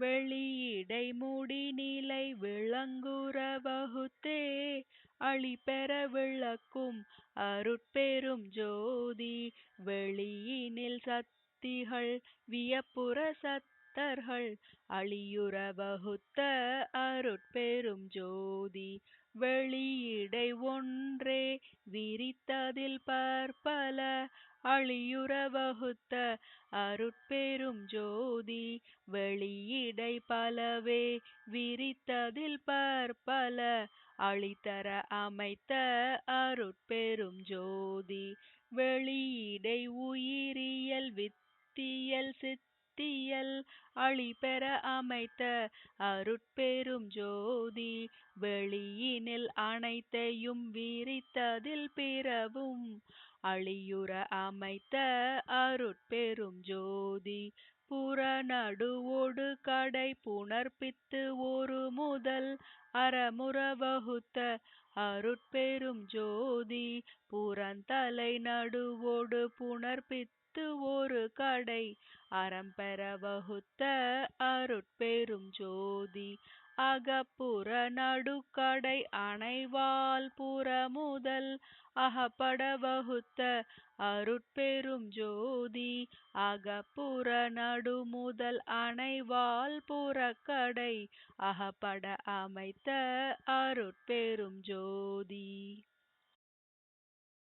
வெளியிடை முடிநிலை விளங்குற வகுத்தே அளிபெற விளக்கும் அருட்பெரும் ஜோதி. வெளியினில் சத்திகள் வியப்புற சத்தர்கள் அழியுற வகுத்த அருட்பெரும் ஜோதி. வெளியிடை ஒன்றே விரித்ததில் பற்பல அளியுற அருட்பெரும் ஜோதி வெளியிடை பலவே விரித்ததில் பற்பல அழித்தர அமைத்த அருட்பெரும் ஜோதி வெளியிடை உயிரியல் வித்தியல் சித்தியல் அழிபெற அமைத்த அருட்பெரும் ஜோதி வெளியினில் அனைத்தையும் விரித்ததில் பிறவும் அழியுற அமைத்த அருட்பெரும் ஜோதி புறநடுவோடு கடை புணர்ப்பித்து ஒரு முதல் அறமுற வகுத்த அருட்பெரும் ஜோதி புறந்தலை நடுவொடு புணர்பித்து ஒரு கடை. அறம்பெற வகுத்த அருட்பெரும் ஜோதி அகப்புற நடுக்கடை அணைவால் புறமுதல் அகப்பட வகுத்த அருட்பெரும் ஜோதி அகப்புற நடுமுதல் அணைவால் புறக்கடை அகப்பட அமைத்த அருட்பெரும் ஜோதி.